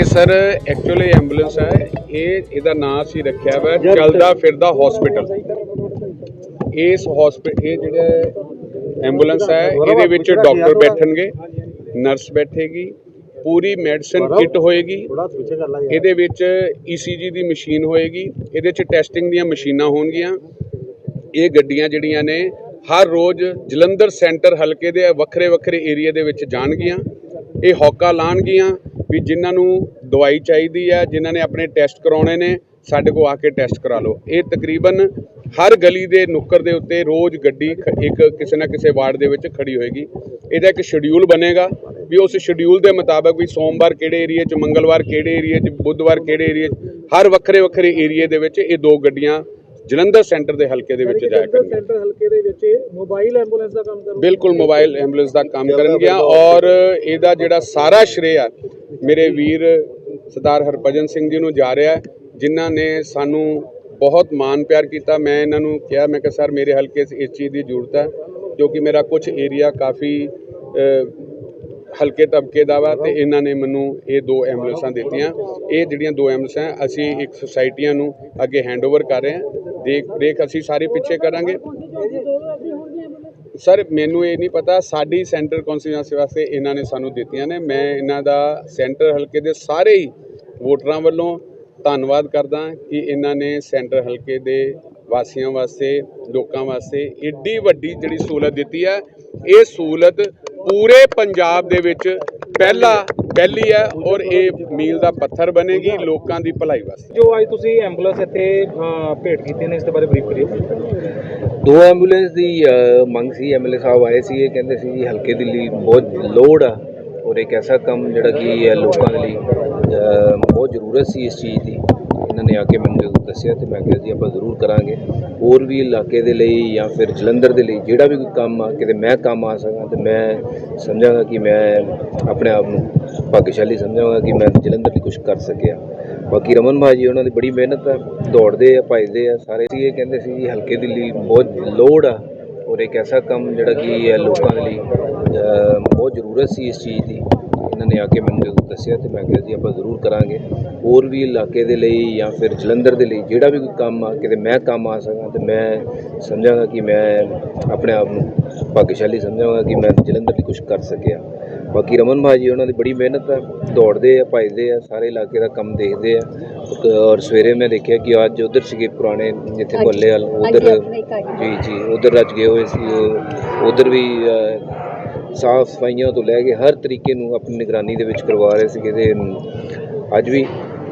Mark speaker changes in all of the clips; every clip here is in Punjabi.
Speaker 1: ਇਹ ਸਰ ਐਕਚੁਅਲੀ ਐਂਬੂਲੈਂਸ ਹੈ। ਇਹ ਇਹਦਾ ਨਾਮ ਅਸੀਂ ਰੱਖਿਆ ਵਾ ਚੱਲਦਾ ਫਿਰਦਾ ਹਸਪੀਟਲ ਇਸ ਹਸਪੀਟਲ ਇਹ ਜਿਹੜਾ ਐਂਬੂਲੈਂਸ ਹੈ ਇਹਦੇ ਵਿੱਚ ਡਾਕਟਰ ਬੈਠਣਗੇ ਨਰਸ ਬੈਠੇਗੀ ਪੂਰੀ ਮੈਡੀਸਨ ਕਿਟ ਹੋਏਗੀ। ਇਹਦੇ ਵਿੱਚ ECG ਦੀ ਮਸ਼ੀਨ ਹੋਏਗੀ। ਇਹਦੇ 'ਚ ਟੈਸਟਿੰਗ ਦੀਆਂ ਮਸ਼ੀਨਾਂ ਹੋਣਗੀਆਂ। ਇਹ ਗੱਡੀਆਂ ਜਿਹੜੀਆਂ ਨੇ ਹਰ ਰੋਜ਼ ਜਲੰਧਰ ਸੈਂਟਰ ਹਲਕੇ ਦੇ ਵੱਖਰੇ ਵੱਖਰੇ ਏਰੀਆ ਦੇ ਵਿੱਚ ਜਾਣਗੀਆਂ। ਇਹ ਹੌਕਾ ਲਾਣਗੀਆਂ। ਵੀ ਜਿਨ੍ਹਾਂ ਨੂੰ ਦਵਾਈ ਚਾਹੀਦੀ ਹੈ ਜਿਨ੍ਹਾਂ ਨੇ ਆਪਣੇ ਟੈਸਟ ਕਰਾਉਣੇ ਨੇ ਸਾਡੇ ਕੋਲ ਆ ਕੇ ਟੈਸਟ ਕਰਾ ਲਓ। ਇਹ ਤਕਰੀਬਨ ਹਰ ਗਲੀ ਦੇ ਨੁੱਕਰ ਦੇ ਉੱਤੇ ਰੋਜ਼ ਗੱਡੀ ਖ- ਇੱਕ ਕਿਸੇ ਨਾ ਕਿਸੇ ਵਾਰਡ ਦੇ ਵਿੱਚ ਖੜੀ ਹੋਏਗੀ। ਇਹਦਾ ਇੱਕ ਸ਼ਡਿਊਲ ਬਣੇਗਾ ਵੀ ਉਸ ਸ਼ਡਿਊਲ ਦੇ ਮੁਤਾਬਕ ਵੀ ਸੋਮਵਾਰ ਕਿਹੜੇ ਏਰੀਆ 'ਚ ਮੰਗਲਵਾਰ ਕਿਹੜੇ ਏਰੀਆ 'ਚ ਬੁੱਧਵਾਰ ਕਿਹੜੇ ਏਰੀਆ 'ਚ ਹਰ ਵੱਖਰੇ ਵੱਖਰੇ ਏਰੀਆ ਦੇ ਵਿੱਚ ਇਹ ਦੋ ਗੱਡੀਆਂ ਜਲੰਧਰ ਸੈਂਟਰ ਦੇ ਹਲਕੇ ਦੇ ਵਿੱਚ ਜਾਇਆ ਕਰਨਗੀਆਂ।
Speaker 2: ਸੈਂਟਰ ਹਲਕੇ ਦੇ ਵਿੱਚ ਮੋਬਾਈਲ ਐਂਬੂਲੈਂਸ ਦਾ ਕੰਮ ਕਰੋ
Speaker 1: ਬਿਲਕੁਲ ਮੋਬਾਈਲ ਐਂਬੂਲੈਂਸ ਦਾ ਕੰਮ ਕਰਨਗੀਆਂ ਔਰ ਇਹਦਾ ਜਿਹੜਾ ਸਾਰਾ ਸ਼੍ਰੇਅ ਆ ਮੇਰੇ ਵੀਰ ਸਰਦਾਰ ਹਰਭਜਨ ਸਿੰਘ ਜੀ ਨੂੰ ਜਾ ਰਿਹਾ ਜਿਨ੍ਹਾਂ ਨੇ ਸਾਨੂੰ ਬਹੁਤ ਮਾਣ ਪਿਆਰ ਕੀਤਾ। ਮੈਂ ਇਹਨਾਂ ਨੂੰ ਕਿਹਾ, ਮੈਂ ਕਿਹਾ, ਸਰ, ਮੇਰੇ ਹਲਕੇ 'ਚ ਇਸ ਚੀਜ਼ ਦੀ ਜ਼ਰੂਰਤ ਹੈ, ਕਿਉਂਕਿ ਮੇਰਾ ਕੁਝ ਏਰੀਆ ਕਾਫੀ ਹਲਕੇ ਤਬਕੇ ਦਾ ਵਾ ਤੇ ਇਹਨਾਂ ਨੇ ਮੈਨੂੰ ਇਹ ਦੋ ਐਂਬੂਲੈਂਸਾਂ ਦਿੱਤੀਆਂ। ਇਹ ਜਿਹੜੀਆਂ ਦੋ ਐਂਬੂਲੈਂਸਾਂ ਅਸੀਂ ਇੱਕ ਸੁਸਾਇਟੀਆਂ ਨੂੰ ਅੱਗੇ ਹੈਂਡਓਵਰ ਕਰ ਰਹੇ ਹਾਂ। ਦੇਖ ਦੇਖ ਅਸੀਂ ਸਾਰੇ ਪਿੱਛੇ ਕਰਾਂਗੇ। ਸਰ, ਮੈਨੂੰ ਇਹ ਨਹੀਂ ਪਤਾ, ਸਾਡੀ ਸੈਂਟਰ ਕੌਂਸਟੀਟਿਊਂਸੀ ਵਾਸਤੇ ਇਹਨਾਂ ਨੇ ਸਾਨੂੰ ਦਿੱਤੀਆਂ ਨੇ। ਮੈਂ ਇਹਨਾਂ ਦਾ ਸੈਂਟਰ ਹਲਕੇ ਦੇ ਸਾਰੇ ਹੀ ਵੋਟਰਾਂ ਵੱਲੋਂ ਧੰਨਵਾਦ ਕਰਦਾ ਕਿ ਇਹਨਾਂ ਨੇ ਸੈਂਟਰ ਹਲਕੇ ਦੇ ਵਾਸੀਆਂ ਵਾਸਤੇ, ਲੋਕਾਂ ਵਾਸਤੇ ਏਡੀ ਵੱਡੀ ਜਿਹੜੀ ਸਹੂਲਤ ਦਿੱਤੀ ਹੈ। ਇਹ ਸਹੂਲਤ ਪੂਰੇ ਪੰਜਾਬ ਦੇ ਵਿੱਚ ਪਹਿਲਾ, ਪਹਿਲੀ ਹੈ ਔਰ ਇਹ ਮੀਲ ਦਾ ਪੱਥਰ ਬਣੇਗੀ ਲੋਕਾਂ ਦੀ ਭਲਾਈ ਵਾਸਤੇ।
Speaker 2: ਜੋ ਅੱਜ ਤੁਸੀਂ ਐਂਬੂਲੈਂਸ ਇੱਥੇ ਭੇਟ ਕੀਤੀ ਨੇ, ਇਸ ਦੇ ਬਾਰੇ ਬਰੀਫ ਕਰਿਓ।
Speaker 3: ਦੋ ਐਂਬੂਲੈਂਸ ਦੀ ਮੰਗ ਸੀ ਐਮਐਲਏ ਸਾਹਿਬ ਆਏ ਸੀ ਇਹ ਕਹਿੰਦੇ ਸੀ ਜੀ, ਹਲਕੇ ਦੇ ਲਈ ਬਹੁਤ ਲੋੜ ਆ, ਔਰ ਇੱਕ ਐਸਾ ਕੰਮ ਜਿਹੜਾ ਕਿ ਲੋਕਾਂ ਦੇ ਲਈ ਬਹੁਤ ਜ਼ਰੂਰਤ ਸੀ ਇਸ ਚੀਜ਼ ਦੀ। ਇਹਨਾਂ ਨੇ ਆ ਕੇ ਮੈਨੂੰ ਜਦੋਂ ਦੱਸਿਆ ਤੇ ਮੈਂ ਕਿਹਾ ਜੀ, ਆਪਾਂ ਜ਼ਰੂਰ ਕਰਾਂਗੇ। ਹੋਰ ਵੀ ਇਲਾਕੇ ਦੇ ਲਈ ਜਾਂ ਫਿਰ ਜਲੰਧਰ ਦੇ ਲਈ ਜਿਹੜਾ ਵੀ ਕੋਈ ਕੰਮ ਆ, ਕਿਤੇ ਮੈਂ ਕੰਮ ਆ ਸਕਾਂ ਤੇ ਮੈਂ ਸਮਝਾਂਗਾ ਕਿ ਮੈਂ ਆਪਣੇ ਆਪ ਨੂੰ ਭਾਗਸ਼ਾਲੀ ਸਮਝਾਂਗਾ ਕਿ ਮੈਂ ਜਲੰਧਰ ਲਈ ਕੁਝ ਕਰ ਸਕਿਆ। ਬਾਕੀ ਰਮਨ ਭਾਜੀ ਉਹਨਾਂ ਦੀ ਬੜੀ ਮਿਹਨਤ ਆ, ਦੌੜਦੇ ਆ, ਭੱਜਦੇ ਆ, ਸਾਰੇ ਸੀ ਇਹ ਕਹਿੰਦੇ ਸੀ ਜੀ, ਹਲਕੇ ਦੇ ਲਈ ਬਹੁਤ ਲੋੜ ਆ ਔਰ ਇੱਕ ਐਸਾ ਕੰਮ ਜਿਹੜਾ ਕਿ ਲੋਕਾਂ ਦੇ ਲਈ ਬਹੁਤ ਜ਼ਰੂਰਤ ਸੀ ਇਸ ਚੀਜ਼ ਦੀ। ਇਹਨਾਂ ਨੇ ਆ ਕੇ ਮੈਨੂੰ ਜਦੋਂ ਦੱਸਿਆ ਤੇ ਮੈਂ ਕਿਹਾ ਜੀ, ਆਪਾਂ ਜ਼ਰੂਰ ਕਰਾਂਗੇ। ਹੋਰ ਵੀ ਇਲਾਕੇ ਦੇ ਲਈ ਜਾਂ ਫਿਰ ਜਲੰਧਰ ਦੇ ਲਈ ਜਿਹੜਾ ਵੀ ਕੋਈ ਕੰਮ ਆ, ਕਿਤੇ ਮੈਂ ਕੰਮ ਆ ਸਕਾਂ ਤੇ ਮੈਂ ਸਮਝਾਂਗਾ ਕਿ ਮੈਂ ਆਪਣੇ ਆਪ ਨੂੰ ਭਾਗਸ਼ਾਲੀ ਸਮਝਾਂਗਾ ਕਿ ਮੈਂ ਜਲੰਧਰ ਲਈ ਕੁਝ ਕਰ ਸਕਿਆ। ਬਾਕੀ ਰਮਨ ਭਾਜੀ ਉਹਨਾਂ ਦੀ ਬੜੀ ਮਿਹਨਤ ਆ। ਦੌੜਦੇ ਆ ਭੱਜਦੇ ਆ ਸਾਰੇ ਇਲਾਕੇ ਦਾ ਕੰਮ ਦੇਖਦੇ ਆ। ਔਰ ਸਵੇਰੇ ਮੈਂ ਦੇਖਿਆ ਕਿ ਅੱਜ ਉਧਰ ਸੀਗੇ ਪੁਰਾਣੇ ਜਿੱਥੇ ਬੱਲੇ ਵਾਲ ਉਧਰ ਜੀ ਜੀ ਉਧਰ ਰੱਜ ਗਏ ਹੋਏ ਸੀ। ਉਧਰ ਵੀ ਸਾਫ਼ ਸਫਾਈਆਂ ਤੋਂ ਲੈ ਕੇ ਹਰ ਤਰੀਕੇ ਨੂੰ ਆਪਣੀ ਨਿਗਰਾਨੀ ਦੇ ਵਿੱਚ ਕਰਵਾ ਰਹੇ ਸੀਗੇ ਤੇ ਅੱਜ ਵੀ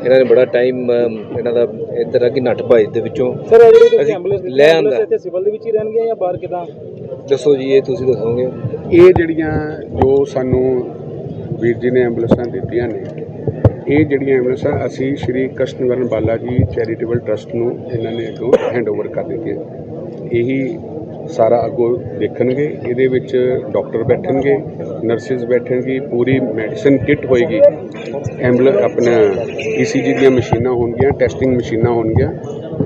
Speaker 3: ਇਹਨਾਂ ਨੇ ਬੜਾ ਟਾਈਮ ਇਹਨਾਂ ਦਾ ਇੱਧਰ ਆ ਕਿ ਨੱਠ ਭੱਜ ਦੇ ਵਿੱਚੋਂ।
Speaker 2: ਸਰ ਜਿਹੜੀ ਤੁਸੀਂ ਐਂਬੂਲੈਂਸ
Speaker 3: ਲੈ ਆਂਦਾ।
Speaker 2: ਇੱਥੇ ਸਿਵਲ ਦੇ ਵਿੱਚ ਹੀ ਰਹਿਣਗੇ ਜਾਂ ਬਾਹਰ ਕਿਦਾਂ?
Speaker 3: ਦੱਸੋ ਜੀ ਇਹ ਤੁਸੀਂ ਦੱਸੋਗੇ?
Speaker 1: ਇਹ ਜਿਹੜੀਆਂ ਜੋ ਸਾਨੂੰ ਵੀਰ ਜੀ ਨੇ ਐਂਬੂਲੈਂਸਾਂ ਦਿੱਤੀਆਂ ਨੇ, ਇਹ ਜਿਹੜੀਆਂ ਐਂਬੂਲੈਂਸਾਂ ਅਸੀਂ ਸ਼੍ਰੀ ਕ੍ਰਿਸ਼ਨਵਰਨ ਬਾਲਾ ਜੀ ਚੈਰੀਟੇਬਲ ਟਰਸਟ ਨੂੰ ਇਹਨਾਂ ਨੇ ਅੱਗੋਂ ਹੈਂਡਓਵਰ ਕਰ ਦਿੱਤੀਆਂ ਇਹੀ ਸਾਰਾ ਅੱਗੋਂ ਦੇਖਣਗੇ, ਇਹਦੇ ਵਿੱਚ ਡਾਕਟਰ ਬੈਠਣਗੇ ਨਰਸਿਸ ਬੈਠਣਗੇ, ਪੂਰੀ ਮੈਡੀਸਨ ਕਿੱਟ ਹੋਏਗੀ। ਐਂਬੂਲੈਂਸ ਆਪਣਾ ECG ਦੀਆਂ ਮਸ਼ੀਨਾਂ ਹੋਣਗੀਆਂ ਟੈਸਟਿੰਗ ਮਸ਼ੀਨਾਂ ਹੋਣਗੀਆਂ।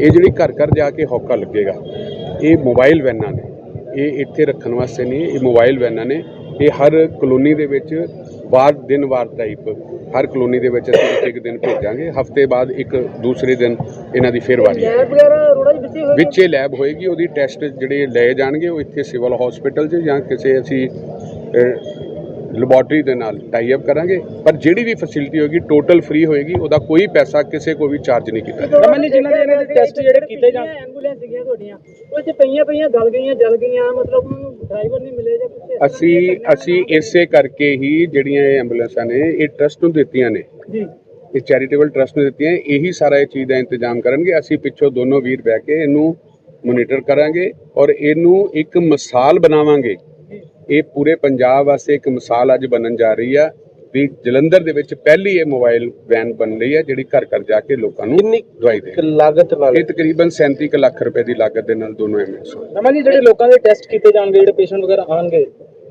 Speaker 1: ਇਹ ਜਿਹੜੀ ਘਰ ਘਰ ਜਾ ਕੇ ਹੌਕਾ ਲੱਗੇਗਾ, ਇਹ ਮੋਬਾਈਲ ਵੈਨਾਂ ਨੇ। ਇਹ ਇੱਥੇ ਰੱਖਣ ਵਾਸਤੇ ਨਹੀਂ ਇਹ ਮੋਬਾਈਲ ਵੈਨਾਂ ਨੇ। ਇਹ ਹਰ ਕਲੋਨੀ ਦੇ ਵਿੱਚ ਵਾਰ ਦਿਨ ਵਾਰ ਟਾਈਪ ਹਰ ਕਲੋਨੀ ਦੇ ਵਿੱਚ ਅਸੀਂ ਇੱਕ ਦਿਨ ਭੇਜਾਂਗੇ। ਹਫ਼ਤੇ ਬਾਅਦ ਇੱਕ ਦੂਸਰੇ ਦਿਨ ਇਹਨਾਂ ਦੀ ਫੇਰ ਵਾਰੀ
Speaker 2: ਵਿੱਚ ਹੀ
Speaker 1: ਵਿੱਚੇ ਲੈਬ ਹੋਏਗੀ ਉਹਦੀ ਟੈਸਟ ਜਿਹੜੇ ਲਏ ਜਾਣਗੇ ਉਹ ਇੱਥੇ ਸਿਵਲ ਹਸਪੀਟਲ 'ਚ ਜਾਂ ਕਿਸੇ ਅਸੀਂ ਲੈਬੋਰਟਰੀ ਦੇ ਨਾਲ ਟਾਈ ਅਪ ਕਰਾਂਗੇ ਪਰ ਜਿਹੜੀ ਵੀ ਫੈਸਿਲਿਟੀ ਹੋਏਗੀ ਟੋਟਲ ਫ੍ਰੀ ਹੋਏਗੀ ਉਹਦਾ ਕੋਈ ਪੈਸਾ ਕਿਸੇ ਕੋ ਵੀ ਚਾਰਜ ਨਹੀਂ ਕੀਤਾ ਜਾਏਗਾ।
Speaker 2: ਰਮਨ ਜੀ ਜਿਨ੍ਹਾਂ ਦੇ ਇਹਨਾਂ ਦੇ ਟੈਸਟ ਜਿਹੜੇ ਕੀਤੇ ਜਾਣ ਐਂਬੂਲੈਂਸ ਸੀਗੀਆਂ ਤੁਹਾਡੀਆਂ ਉਹ ਇੱਥੇ ਪਈਆਂ ਪਈਆਂ ਗਲ ਗਈਆਂ ਜਲ ਗਈਆਂ ਮਤਲਬ ਡਰਾਈਵਰ ਨਹੀਂ ਮਿਲੇ ਜਾਂ ਕੁਝ
Speaker 1: ਅਸੀਂ ਅਸੀਂ ਇਸੇ ਕਰਕੇ ਹੀ ਜਿਹੜੀਆਂ ਇਹ ਐਂਬੂਲੈਂਸਾਂ ਨੇ ਇਹ ਟਰਸਟ ਨੂੰ ਦਿੱਤੀਆਂ ਨੇ।
Speaker 2: ਜੀ।
Speaker 1: ਇਹ ਚੈਰੀਟੇਬਲ ਟਰਸਟ ਨੂੰ ਦਿੱਤੀਆਂ ਇਹੀ ਸਾਰਾ ਇਹ ਚੀਜ਼ ਦਾ ਇੰਤਜ਼ਾਮ ਕਰਨਗੇ। ਅਸੀਂ ਪਿੱਛੋਂ ਦੋਨੋਂ ਵੀਰ ਬਹਿ ਕੇ ਇਹਨੂੰ ਮੋਨੀਟਰ ਕਰਾਂਗੇ ਔਰ ਇਹਨੂੰ ਇੱਕ ਮਿਸਾਲ ਬਣਾਵਾਂਗੇ। ਇਹ ਪੂਰੇ ਪੰਜਾਬ ਵਾਸਤੇ ਇੱਕ ਮਿਸਾਲ ਅੱਜ ਬਣਨ ਜਾ ਰਹੀ ਆ ਵੀ ਜਲੰਧਰ ਦੇ ਵਿੱਚ ਪਹਿਲੀ ਇਹ ਮੋਬਾਈਲ ਵੈਨ ਬਣ ਰਹੀ ਹੈ ਜਿਹੜੀ ਘਰ ਘਰ ਜਾ ਕੇ ਲੋਕਾਂ ਨੂੰ ਦਵਾਈ ਦੇ
Speaker 2: ਲਾਗਤ ਨਾਲ?
Speaker 1: ਇਹ ਤਕਰੀਬਨ 37 ਕੁ ਲੱਖ ਰੁਪਏ ਦੀ ਲਾਗਤ ਦੇ ਨਾਲ ਦੋਨੋਂ ਐਮਐਸ
Speaker 2: ਰਮਨ ਜੀ ਜਿਹੜੇ ਲੋਕਾਂ ਦੇ ਟੈਸਟ ਕੀਤੇ ਜਾਣਗੇ ਜਿਹੜੇ ਪੇਸ਼ੈਂਟ ਵਗੈਰਾ ਆਣਗੇ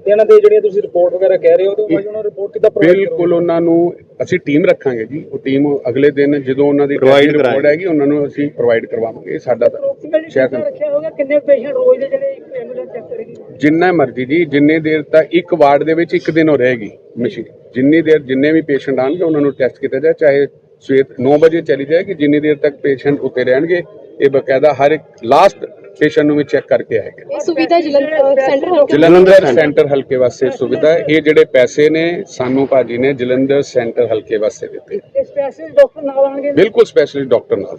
Speaker 2: ਤੇ ਇਹਨਾਂ ਦੇ ਜਿਹੜੀਆਂ ਤੁਸੀਂ ਰਿਪੋਰਟ ਵਗੈਰਾ ਕਹਿ ਰਹੇ ਹੋ ਤੇ ਉਹਨਾਂ ਨੂੰ ਰਿਪੋਰਟ ਕਿੱਦਾਂ
Speaker 1: ਬਿਲਕੁਲ ਉਹਨਾਂ ਨੂੰ ਅਸੀਂ ਟੀਮ ਰੱਖਾਂਗੇ ਜੀ। ਉਹ ਟੀਮ ਅਗਲੇ ਦਿਨ ਜਦੋਂ ਉਹਨਾਂ ਦੀ ਰਿਪੋਰਟ ਹੈਗੀ ਉਹਨਾਂ ਨੂੰ ਅਸੀਂ ਪ੍ਰੋਵਾਈਡ ਕਰਵਾਵਾਂਗੇ। ਇਹ ਸਾਡਾ ਤਾਂ ਸ਼ਹਿਰ ਦਾ-
Speaker 2: ਰੱਖਿਆ ਹੋਗਾ ਕਿੰਨੇ ਪੇਸ਼ੈਂਟ ਰੋਜ਼ ਦੇ ਜਿਹੜੇ ਇੱਕ ਐਂਬੂਲੈਂਸ ਚੈੱਕ ਕਰੇਗੀ?
Speaker 1: ਜਿੰਨਾ ਮਰਜ਼ੀ ਜੀ ਜਿੰਨੇ ਦੇਰ ਤੱਕ ਇੱਕ ਵਾਰਡ ਦੇ ਵਿੱਚ ਇੱਕ ਦਿਨ ਹੋ ਰਹੇਗੀ ਮਸ਼ੀਨ। ਜਿੰਨੀ ਦੇਰ ਜਿੰਨੇ ਵੀ ਪੇਸ਼ੈਂਟ ਆਣਗੇ ਉਹਨਾਂ ਨੂੰ ਟੈਸਟ ਕੀਤਾ ਜਾਏ ਚਾਹੇ ਸਵੇਰ 9 ਵਜੇ ਚਲੀ ਜਾਏਗੀ ਜਿੰਨੀ ਦੇਰ ਤੱਕ ਪੇਸ਼ੈਂਟ ਉੱਤੇ ਰਹਿਣਗੇ ਇਹ ਬਕਾਇਦਾ ਹਰ ਇੱਕ ਲਾਸਟ ਪੇਸ਼ੈਂਟ ਨੂੰ ਵੀ ਚੈੱਕ ਕਰਕੇ ਆਏਗਾ
Speaker 4: ਇਹ ਸੁਵਿਧਾ ਜਲੰਧਰ ਸੈਂਟਰ ਹਲਕਾ
Speaker 1: ਜਲੰਧਰ ਸੈਂਟਰ ਹਲਕੇ ਵਾਸਤੇ ਸੁਵਿਧਾ। ਇਹ ਜਿਹੜੇ ਪੈਸੇ ਨੇ ਸਾਨੂੰ ਭਾਜੀ ਨੇ ਜਲੰਧਰ ਸੈਂਟਰ ਹਲਕੇ ਵਾਸਤੇ ਦਿੱਤੇ।
Speaker 2: ਇਸ ਪੈਸੇ ਡਾਕਟਰ ਨਾਲ ਆਣਗੇ
Speaker 1: ਬਿਲਕੁਲ ਸਪੈਸ਼ਲਿਸਟ ਡਾਕਟਰ ਨਾਲ।